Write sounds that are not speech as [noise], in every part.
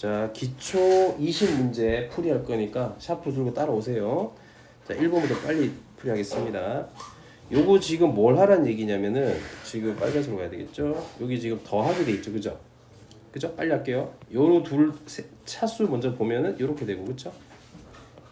자, 기초 20문제 풀이할 거니까 샤프 들고 따라오세요. 자, 1번부터 빨리 풀이하겠습니다. 요거 지금 뭘 하란 얘기냐면은 지금 빨간색으로 가야 되겠죠? 여기 지금 더하게 돼 있죠, 그죠? 그죠? 빨리 할게요. 요로 둘 세- 차수 먼저 보면은 요렇게 되고 그죠?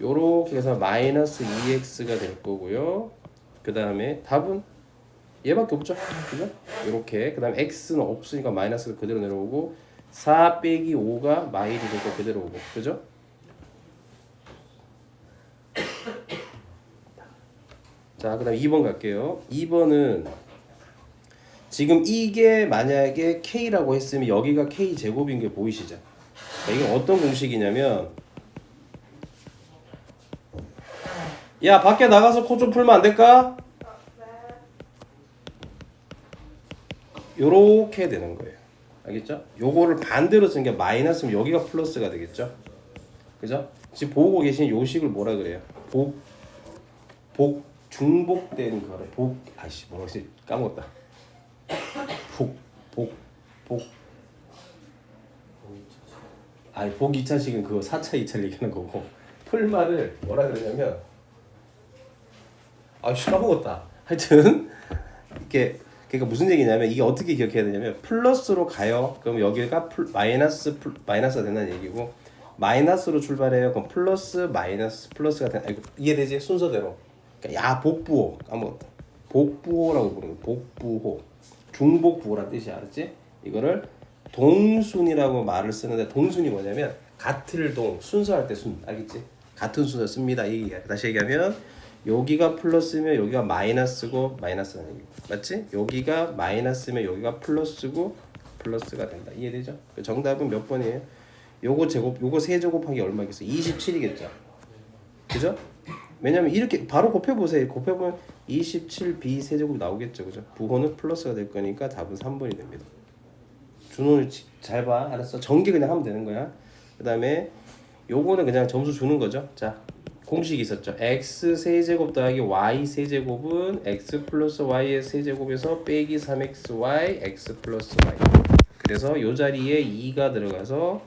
요렇게 해서 마이너스 2x가 될 거고요. 그 다음에 답은 얘밖에 없죠. 그죠? 요렇게. 그 다음에 x는 없으니까 마이너스가 그대로 내려오고 4 빼기 5가 마일이 되고 그대로 오고. 그죠? 자, 그 다음 2번 갈게요. 2번은 지금 이게 만약에 k라고 했으면 여기가 k 제곱인 게 보이시죠? 자, 이게 어떤 공식이냐면 야 밖에 나가서 코 좀 풀면 안 될까? 요렇게 되는 거예요. 알겠죠? 요거를 반대로 쓴 게 마이너스면 여기가 플러스가 되겠죠? 그죠? 지금 보고 계신 요 식을 뭐라 그래요? 복, 복, 중복된 거래. 복, 아이씨, 뭐라지? 까먹었다. 복, 복, 복. 아니, 복 2차식은 그거 4차 2차 얘기하는 거고. 풀말을 뭐라 그러냐면, 아이씨, 까먹었다. 하여튼, 이렇게, 그러니까 무슨 얘기냐면, 이게 어떻게 기억해야 되냐면, 플러스로 가요. 그럼 여기가 플, 마이너스, 플, 마이너스가 된다는 얘기고, 마이너스로 출발해요. 그럼 플러스, 마이너스, 플러스가 된, 아이고, 이해되지? 순서대로. 그러니까 야 복부호 까먹었다. 복부호라고 부르는. 복부호. 중복부호란 뜻이 알았지? 이거를 동순이라고 말을 쓰는데 동순이 뭐냐면 같을 동 순서할 때 순 알겠지? 같은 순서 씁니다. 이. 다시 얘기하면 여기가 플러스면 여기가 마이너스고 마이너스는 얘기 맞지? 여기가 마이너스면 여기가 플러스고 플러스가 된다. 이해되죠? 그 정답은 몇 번이에요? 요거 제곱 요거 세 제곱하기 얼마겠어? 27이겠죠. 그죠? 왜냐면 이렇게 바로 곱해 보세요. 곱해 보면 27b 세제곱 나오겠죠, 그죠? 부호는 플러스가 될 거니까 답은 3번이 됩니다. 준호는 지- 잘 봐, 알았어? 전개 그냥 하면 되는 거야. 그 다음에 요거는 그냥 점수 주는 거죠. 자, 공식이 있었죠. x 세제곱 더하기 y 세제곱은 x 플러스 y의 세제곱에서 빼기 3xy x 플러스 y. 그래서 요 자리에 2가 들어가서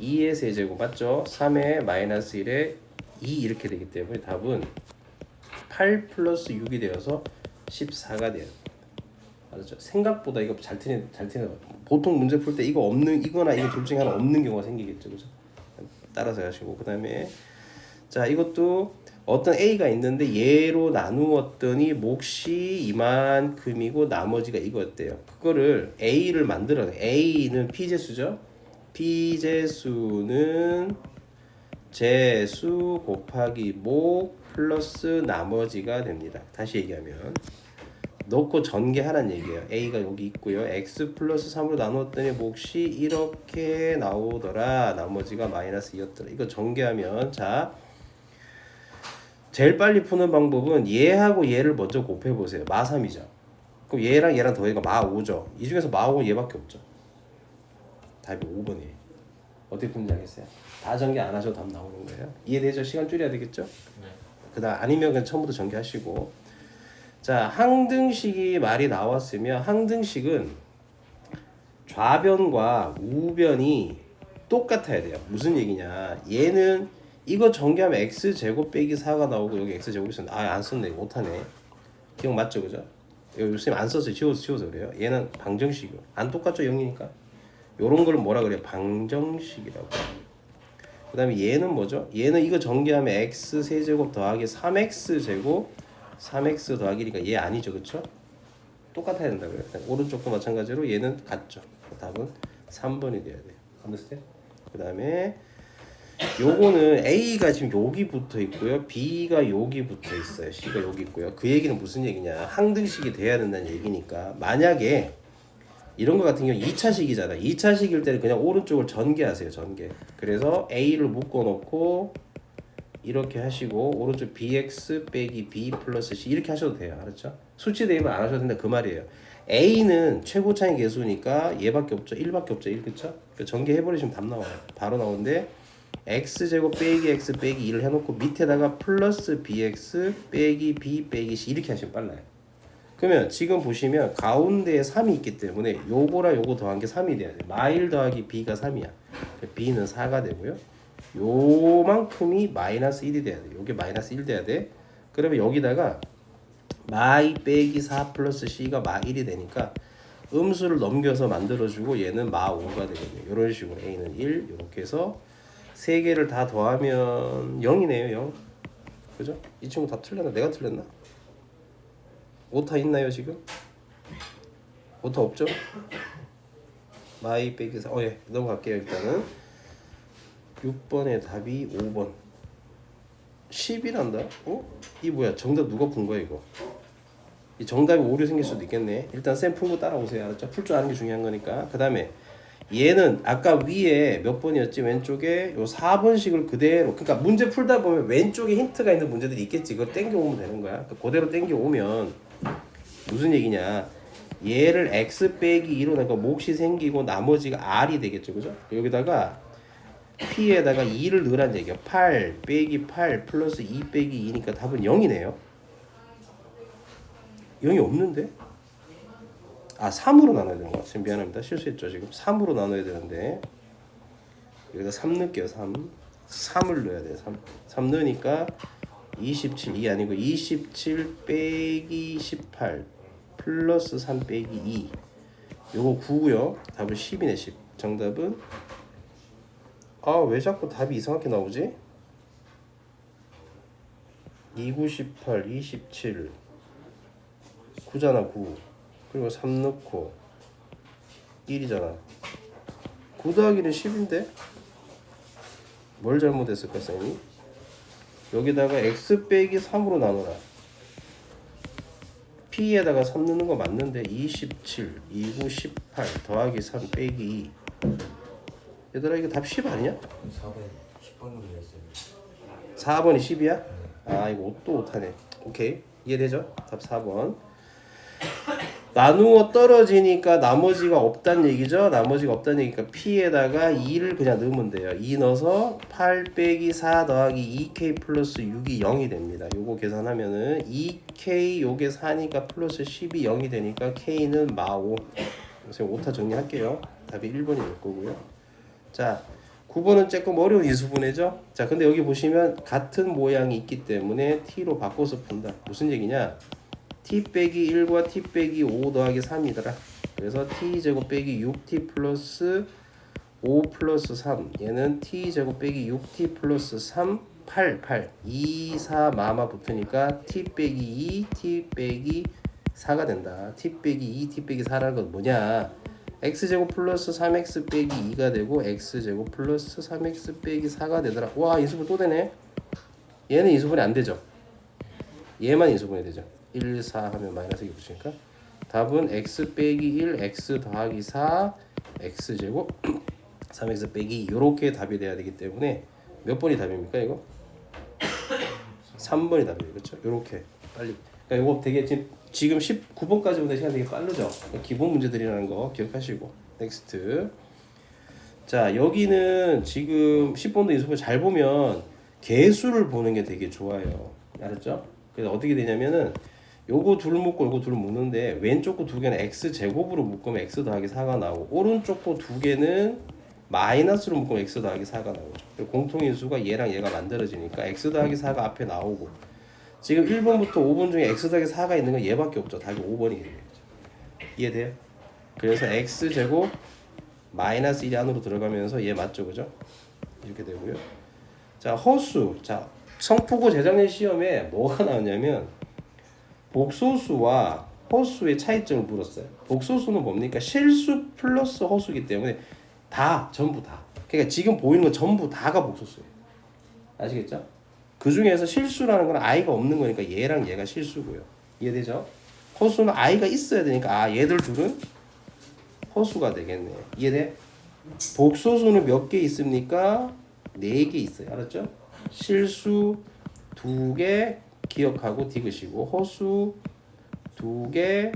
2의 세제곱 맞죠? 3의 마이너스 1의 2 이렇게 되기 때문에 답은 8 플러스 6이 되어서 14가 돼요. 알았죠? 생각보다 이거 잘 틀린 잘 틀린 보통 문제 풀 때 이거 없는 이거나 이거 둘 중에 하나 없는 경우가 생기겠죠, 그죠? 따라서 하시고 그다음에 자 이것도 어떤 A가 있는데 얘로 나누었더니 몫이 이만큼이고 나머지가 이거였대요. 그거를 A를 만들어 A는 피제수죠. 피제수는 제수 곱하기 목 플러스 나머지가 됩니다. 다시 얘기하면 넣고 전개하라는 얘기예요. A가 여기 있고요. X 플러스 3으로 나눴더니 몫이 이렇게 나오더라. 나머지가 마이너스 2였더라. 이거 전개하면 자 제일 빨리 푸는 방법은 얘하고 얘를 먼저 곱해 보세요. 마 3이죠. 그럼 얘랑 얘랑 더해가 마 5죠. 이 중에서 마 5는 얘밖에 없죠. 답이 5번이에요. 어떻게 푸는지 알겠어요? 다 전개 안 하셔도 답 나오는 거예요. 이해되죠? 시간 줄여야 되겠죠? 그다음 아니면 그냥 처음부터 전개하시고 자 항등식이 말이 나왔으면 항등식은 좌변과 우변이 똑같아야 돼요. 무슨 얘기냐? 얘는 이거 전개하면 x 제곱 빼기 4가 나오고 여기 x 제곱이 있었는데 아안 썼네 못하네. 기억 맞죠, 그죠? 이거 요즘 안 썼어요. 지워서 지워서 그래요. 얘는 방정식이요. 안 똑같죠, 0이니까. 요런 걸 뭐라 그래요? 방정식이라고. 그 다음에 얘는 뭐죠? 얘는 이거 전개하면 x 세제곱 더하기 3x 제곱 3x 더하기니까 얘 아니죠, 그렇죠? 똑같아야 된다고요. 오른쪽도 마찬가지로 얘는 같죠. 답은 3번이 돼야 돼요. understand? 그 다음에 요거는 A가 지금 여기 붙어 있고요. B가 여기 붙어 있어요. C가 여기 있고요. 그 얘기는 무슨 얘기냐? 항등식이 돼야 된다는 얘기니까 만약에 이런 거 같은 경우 2차식이잖아. 2차식일 때는 그냥 오른쪽을 전개하세요. 전개. 그래서 A를 묶어 놓고 이렇게 하시고 오른쪽 bx 빼기 b 플러스 c 이렇게 하셔도 돼요. 알았죠? 수치 대입을 안 하셔도 된다 그 말이에요. a는 최고 차이 계수니까 얘밖에 없죠. 1밖에 없죠. 1 그쵸? 그 전개해 버리시면 답 나와요. 바로 나오는데 x 제곱 빼기 x 빼기 2를 해놓고 밑에다가 플러스 bx 빼기 b 빼기 c 이렇게 하시면 빨라요. 그러면 지금 보시면 가운데에 3이 있기 때문에 요거랑 요거 더한 게 3이 돼야 돼. 마일 더하기 b가 3이야. b는 4가 되고요. 요만큼이 마이너스 1이 돼야 돼. 요게 마이너스 1 돼야 돼. 그러면 여기다가 마이 빼기 4 플러스 c가 마 1이 되니까 음수를 넘겨서 만들어주고 얘는 마 5가 되거든요. 이런 식으로 a는 1 이렇게 해서 세 개를 다 더하면 0이네요. 0. 그죠? 이 친구 다 틀렸나? 내가 틀렸나? 오타 있나요 지금? 오타 없죠? 마이 빼기 4. 어, 예. 넘어갈게요 일단은. 6번의 답이 5번. 10이란다? 어? 이 뭐야? 정답 누가 푼 거야 이거? 이 정답이 오류 생길 수도 있겠네. 일단 쌤푼거 따라오세요. 알았죠? 풀 줄 아는 게 중요한 거니까. 그 다음에 얘는 아까 위에 몇 번이었지? 왼쪽에 요 4번식을 그대로 그러니까 문제 풀다 보면 왼쪽에 힌트가 있는 문제들이 있겠지. 그걸 땡겨 오면 되는 거야. 그 그대로 땡겨 오면 무슨 얘기냐? 얘를 x 빼기 2로 내가 몫이 생기고 나머지가 r이 되겠죠. 그죠? 여기다가 p에다가 2를 넣으란 얘기야. 8 빼기 8 플러스 2 빼기 2니까 답은 0이네요. 0이 없는데? 아 3으로 나눠야 되는 거 같아요. 미안합니다. 실수했죠. 지금 3으로 나눠야 되는데 여기다 3 넣을게요. 3 3을 넣어야 돼요. 3 3 넣으니까 27이 아니고 27 빼기 18 플러스 3 빼기 2 요거 9고요. 답은 10이네 10. 정답은 아 왜 자꾸 답이 이상하게 나오지? 2, 9, 18, 27 9잖아 9 그리고 3 넣고 1이잖아 9 더하기는 10인데 뭘 잘못했을까 쌤이? 여기다가 x 빼기 3으로 나눠라 p에다가 3 넣는 거 맞는데 27, 2, 9, 18 더하기 3 빼기 2 얘들아 이거 답 10 아니냐? 4번 10번으로 했어요. 4번이 10이야? 아 이거 또 못하네 오케이 이해되죠? 답 4번 나누어 떨어지니까 나머지가 없단 얘기죠 나머지가 없단 얘기니까 P에다가 2를 그냥 넣으면 돼요 2 넣어서 8 빼기 4 더하기 2K 플러스 6이 0이 됩니다 요거 계산하면은 2K 요게 4니까 플러스 10이 0이 되니까 K는 마5 선생님 오타 정리할게요 답이 1번이 될 거고요 자 9번은 조금 어려운 이수분해죠. 자, 근데 여기 보시면 같은 모양이 있기 때문에 t로 바꿔서 푼다. 무슨 얘기냐? T 빼기 1과 t 빼기 5 더하기 3이더라. 그래서 t 제곱 빼기 6t 플러스 5 플러스 3. 얘는 t 제곱 빼기 6t 플러스 3 8 8 2 4 마마 붙으니까 t 빼기 2 t 빼기 4가 된다. t 빼기 2 t 빼기 4라는 건 뭐냐? x제곱 플러스 3x 빼기 2가 되고 x제곱 플러스 3x 빼기 4가 되더라. 와 인수분 또 되네. 얘는 인수분이 안 되죠. 얘만 인수분이 되죠. 1, 4 하면 마이너스 2 붙이니까 답은 x 빼기 1, x 더하기 4, x제곱 3x 빼기 2 요렇게 답이 돼야 되기 때문에 몇 번이 답입니까 이거? [clears throat] 3번이 답이에요. 그렇죠? 요렇게 빨리. 그러니까 이거 되게 지금 지금 19번까지보다 시간 되게 빠르죠. 기본 문제들이라는 거 기억하시고 넥스트. 자 여기는 지금 10번도 인수분 잘 보면 개수를 보는 게 되게 좋아요. 알았죠? 그래서 어떻게 되냐면은 요거 둘 묶고 요거 둘 묶는데 왼쪽 거 두 개는 x 제곱으로 묶으면 x 더하기 4가 나오고 오른쪽 거 두 개는 마이너스로 묶으면 x 더하기 4가 나오죠. 공통인수가 얘랑 얘가 만들어지니까 x 더하기 4가 앞에 나오고 지금 1번부터 5번 중에 x 더하기 4가 있는 건 얘밖에 없죠. 답이 5번이 되겠죠. 이해돼요? 그래서 x 제곱 마이너스 1이 안으로 들어가면서 얘 맞죠, 그죠? 이렇게 되고요. 자 허수, 자 성푸고 재작년 시험에 뭐가 나왔냐면 복소수와 허수의 차이점을 물었어요. 복소수는 뭡니까? 실수 플러스 허수기 때문에 다 전부 다. 그러니까 지금 보이는 건 전부 다가 복소수예요. 아시겠죠? 그 중에서 실수라는 건 아이가 없는 거니까 얘랑 얘가 실수고요. 이해되죠? 허수는 아이가 있어야 되니까 아 얘들 둘은 허수가 되겠네. 이해돼? 복소수는 몇 개 있습니까? 네 개 있어요. 알았죠? 실수 두 개 기억하고 디귿이고 허수 두개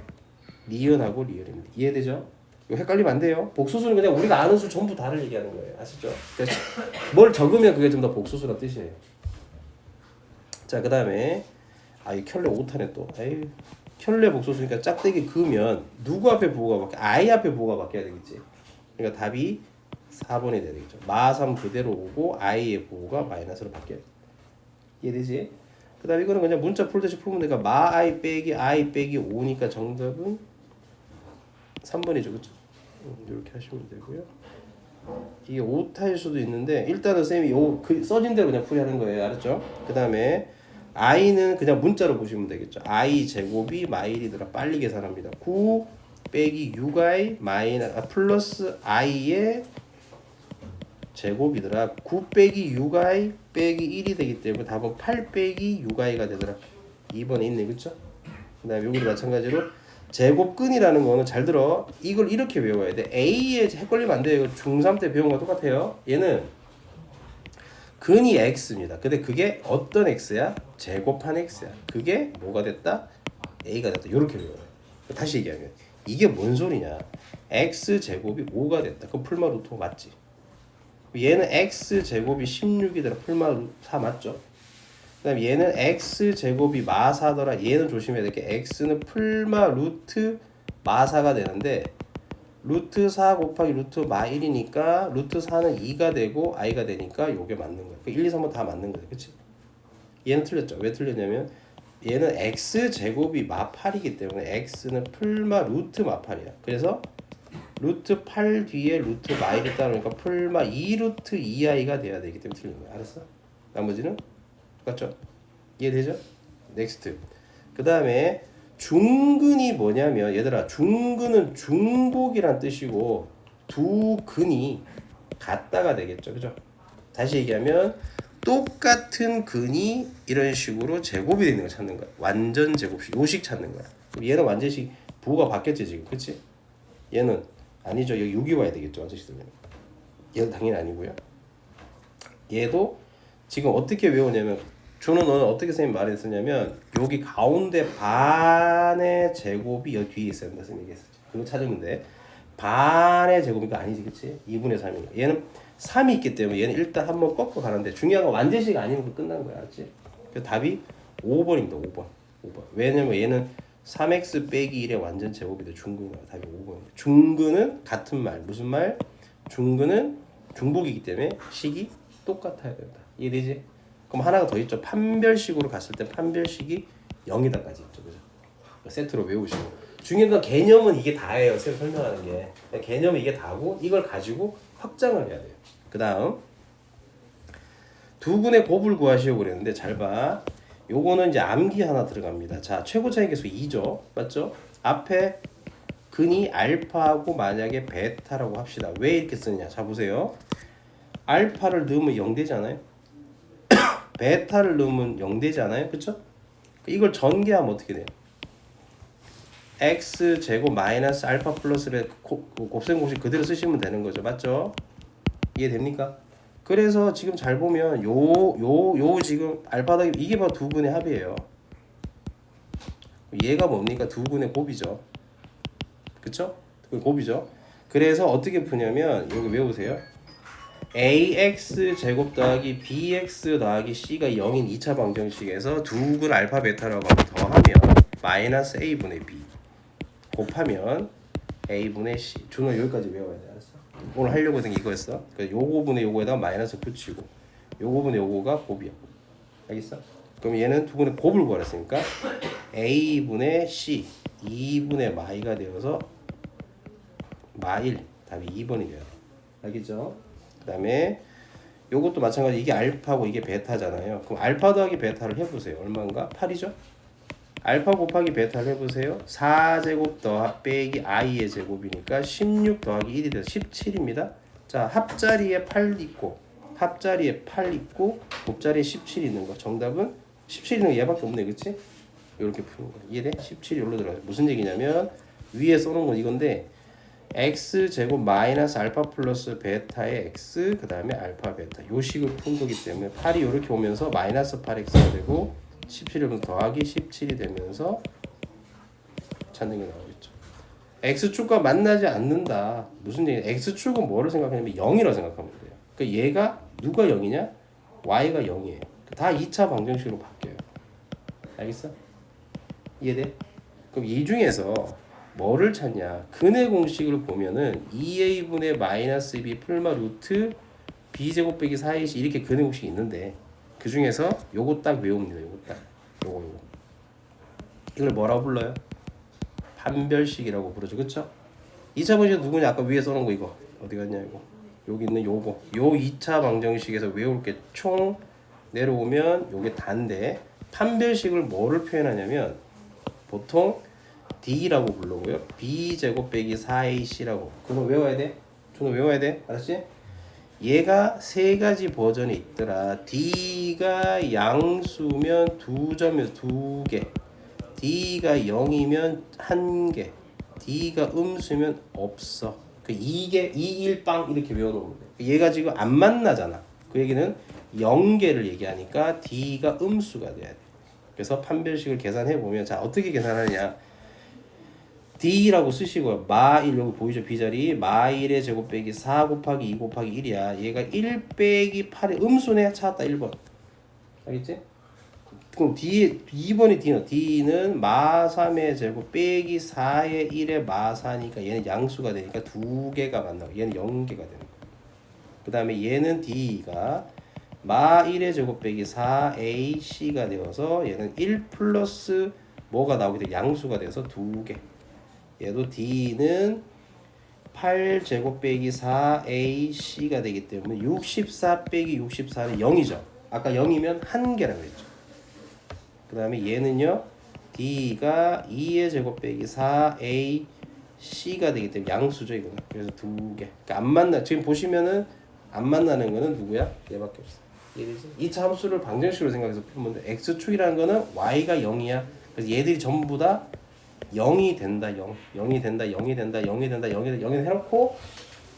리을하고 리을입니다. 이해되죠? 이거 헷갈리면 안 돼요. 복소수는 그냥 우리가 아는 수 전부 다를 얘기하는 거예요. 아시죠? 그래서 [laughs] 뭘 적으면 그게 좀 더 복소수란 뜻이에요. 자, 그 다음에 아, 이 켤레 오타네 또. 에이, 켤레 복소수니까 짝대기 그으면 누구 앞에 부호가 바뀌어? 아이 앞에 부호가 바뀌어야 되겠지. 그러니까 답이 4번이 돼야 되겠죠. 마3 그대로 오고 i의 부호가 마이너스로 바뀌어요. 이해되지? 그 다음에 이거는 그냥 문자 풀듯이 풀면 되니까 마 i 빼기 i 빼기 5니까 정답은 3번이죠. 그쵸? 이렇게 하시면 되고요. 이게 오타일 수도 있는데 일단은 쌤이 요 그 써진 대로 그냥 풀이하는 거예요. 알았죠? 그 다음에 i는 그냥 문자로 보시면 되겠죠. i 제곱이 마일이더라. 빨리 계산합니다. 9 빼기 6i 마이너 아, 플러스 i의 제곱이더라. 9 빼기 6i 빼기 1이 되기 때문에 답은 8 빼기 6i가 되더라. 2번에 있네. 그쵸? 그 다음에 여기도 마찬가지로 제곱근이라는 거는 잘 들어. 이걸 이렇게 외워야 돼. A에 헷갈리면 안 돼요. 이거 중3 때 배운 거 똑같아요. 얘는 근이 x입니다. 근데 그게 어떤 x야? 제곱한 x야. 그게 뭐가 됐다? a가 됐다. 이렇게 외워요. 다시 얘기하면 이게 뭔 소리냐? x 제곱이 5가 됐다. 그럼 풀마 루트 5 맞지? 얘는 x 제곱이 16이더라. 풀마 루트 4 맞죠? 그다음 얘는 x 제곱이 마사더라. 얘는 조심해야 될 게 x는 풀마 루트 마사가 되는데 루트 4 곱하기 루트 마 1이니까 루트 4는 2가 되고 i가 되니까 요게 맞는 거야. 그 1, 2, 3번 다 맞는 거야. 그치? 얘는 틀렸죠. 왜 틀렸냐면 얘는 x 제곱이 마 8이기 때문에 x는 풀마 루트 마 8이야. 그래서 루트 8 뒤에 루트 마 1이 따르니까 풀마 2 루트 2i가 돼야 되기 때문에 틀린 거야. 알았어? 나머지는 똑같죠? 이해되죠? 넥스트. 그 다음에 중근이 뭐냐면 얘들아 중근은 중복이란 뜻이고 두 근이 같다가 되겠죠. 그죠? 다시 얘기하면 똑같은 근이 이런 식으로 제곱이 되는 걸 찾는 거야. 완전 제곱식 요식 찾는 거야. 얘는 완전식 부호가 바뀌었지 지금. 그치? 얘는 아니죠. 여기 6이 와야 되겠죠. 되면. 얘도 당연히 아니고요. 얘도 지금 어떻게 외우냐면 준호는 어떻게 선생님 말했었냐면 여기 가운데 반의 제곱이 여기 뒤에 있어야 된다 선생님 얘기했었죠. 그거 찾으면 돼. 반의 제곱이니까 아니지 그치? 2분의 3이니까 얘는 3이 있기 때문에 얘는 일단 한번 꺾어 가는데 중요한 건 완전식 아니면 그 끝난 거야 알지? 그래서 답이 5번입니다 5번 5번 왜냐면 얘는 3x 빼기 1의 완전 제곱이 돼 중근이야 답이 5번이야 중근은 같은 말 무슨 말? 중근은 중복이기 때문에 식이 똑같아야 된다 이해되지? 그럼 하나가 더 있죠 판별식으로 갔을 때 판별식이 0이다까지 있죠 그죠? 세트로 외우시고 중요한 건 개념은 이게 다예요 쌤 설명하는 게 개념은 이게 다고 이걸 가지고 확장을 해야 돼요 그 다음 두 분의 곱을 구하시오 그랬는데 잘 봐. 요거는 이제 암기 하나 들어갑니다. 자, 최고 차이 계수 2죠. 맞죠? 앞에 근이 알파하고 만약에 베타라고 합시다. 왜 이렇게 쓰느냐? 자, 보세요. 알파를 넣으면 0 되잖아요. [coughs] 베타를 넣으면 0 되잖아요. 그쵸? 이걸 전개하면 어떻게 돼요? x 제곱 마이너스 알파 플러스를 곱- 곱셈 공식 그대로 쓰시면 되는 거죠. 맞죠? 이해됩니까? 그래서 지금 잘 보면 요 요 요 지금 더하기 이게 바로 두 분의 합이에요. 얘가 뭡니까? 두 분의 곱이죠. 그쵸? 그 곱이죠. 그래서 어떻게 푸냐면 여기 외우세요. ax 제곱 더하기 bx 더하기 c가 0인 2차 방정식에서 두근 알파 베타라고 하면 더하면 마이너스 a분의 b 곱하면 a분의 c 준호 여기까지 외워야 돼 알았어? 오늘 하려고 된 이거였어 그러니까 요거분의 요거에다가 마이너스 붙이고 요거분의 요거가 곱이야 알겠어? 그럼 얘는 두 분의 곱을 구하랬으니까 a분의 c 2분의 마이가 되어서 마일 답이 2번이 돼요 알겠죠? 그 다음에 요것도 마찬가지 이게 알파고 이게 베타잖아요 그럼 알파 더하기 베타를 해보세요 얼마인가? 8이죠? 알파 곱하기 베타를 해보세요. 4제곱 더 빼기 i의 제곱이니까 16 더하기 1이 돼서 17입니다. 자 합자리에 8 있고 합자리에 8 있고 곱자리에 17 있는 거 정답은 17 있는 거 얘밖에 없네 그치? 이렇게 푸는 거 이해돼? 17이 여기로 들어가요. 무슨 얘기냐면 위에 써놓은 건 이건데 x 제곱 마이너스 알파 플러스 베타의 x 그 다음에 알파 베타 요 식을 푼 거기 때문에 8이 이렇게 오면서 마이너스 8x가 되고 17이면 더하기 17이 되면서 찾는 게 나오겠죠. x축과 만나지 않는다. 무슨 얘기? x축은 뭐를 생각하냐면 0이라고 생각하면 돼요. 그러니까 얘가 누가 0이냐? y가 0이에요. 다 2차 방정식으로 바뀌어요. 알겠어? 이해돼? 그럼 이 중에서 뭐를 찾냐? 근의 공식을 보면은 2a분의 마이너스 b 풀마 루트 b 제곱 빼기 4ac 이렇게 근의 공식이 있는데 그 중에서 요거 딱 외웁니다. 요거 딱 요거 요거 이걸 뭐라고 불러요? 판별식이라고 부르죠. 그쵸? 2차 방정식 누구냐? 아까 위에 써놓은 거 이거 어디 갔냐 이거 여기 있는 요거 요 2차 방정식에서 외울 게 총 내려오면 요게 단데 판별식을 뭐를 표현하냐면 보통 D라고 부르고요. B 제곱 빼기 4AC라고. 그거 외워야 돼. 저는 외워야 돼. 알았지? 얘가 세 가지 버전이 있더라. D가 양수면 두 점에서 두 개. D가 0이면 한 개. D가 음수면 없어. 그 이게 이일빵 이렇게 외워 놓으면 돼. 얘가 지금 안 만나잖아. 그 얘기는 0개를 얘기하니까 D가 음수가 돼야 돼. 그래서 판별식을 계산해 보면 자 어떻게 계산하느냐? D라고 쓰시고요. 마1 여기 보이죠? B자리 마1의 제곱 빼기 4 곱하기 2 곱하기 1이야. 얘가 1 빼기 8의 음수네 찾았다 1번. 알겠지? 그럼 D 2번이 D는 D는 마3의 제곱 빼기 4의 1의 마4니까 얘는 양수가 되니까 두 개가 만나고 얘는 0개가 되는 거야. 그 다음에 얘는 D가 마 1의 제곱 빼기 4AC가 되어서 얘는 1 플러스 뭐가 나오게 돼 양수가 돼서 두 개. 얘도 D는 8 제곱 빼기 4AC가 되기 때문에 64 빼기 64는 0이죠. 아까 0이면 한 개라고 했죠. 그 다음에 얘는요 D가 2의 제곱 빼기 4AC가 되기 때문에 양수죠 이거는 그래서 두 개. 그러니까 안 만나 지금 보시면은 안 만나는 거는 누구야? 얘밖에 없어. 이차 함수를 방정식으로 생각해서 풀면 돼. x축이라는 거는 y가 0이야. 그래서 얘들이 전부 다 0이 된다. 0. 0이 된다. 0이 된다. 0이 된다. 0이 된다. 0이 해놓고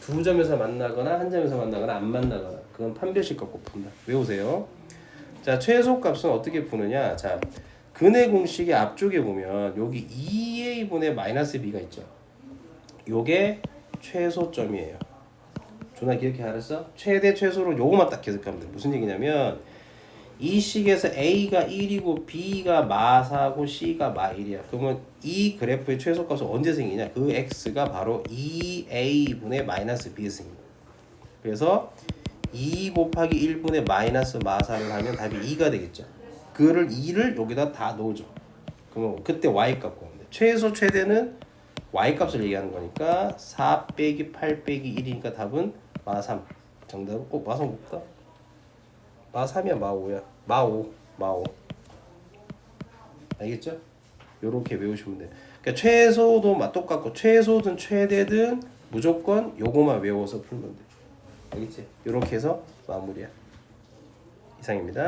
두 점에서 만나거나 한 점에서 만나거나 안 만나거나 그건 판별식 갖고 푼다. 외우세요. 자 최소값은 어떻게 푸느냐? 자 근의 공식의 앞쪽에 보면 여기 2a 분의 마이너스 b가 있죠. 요게 최소점이에요. 존나 기억해 알았어? 최대 최소로 요거만 딱 계속하면 돼. 무슨 얘기냐면 이 식에서 A가 1이고 B가 마4고 C가 마1이야. 그러면 이 그래프의 최소값은 언제 생기냐? 그 X가 바로 2A분의 마이너스 B에서 생깁니다. 그래서 2 곱하기 1분의 마이너스 마4를 하면 답이 2가 되겠죠. 그를 2를 여기다 다 넣어줘. 그러면 그때 Y 값 구하면 돼. 최소 최대는 Y 값을 얘기하는 거니까 4 빼기 8 빼기 1이니까 답은 마3. 정답은 어 마3 볼까? 마3이야 마5야. 마5. 마5. 알겠죠? 요렇게 외우시면 돼요. 그러니까 최소도 마 똑같고 최소든 최대든 무조건 요거만 외워서 풀면 돼. 알겠지? 요렇게 해서 마무리야. 이상입니다.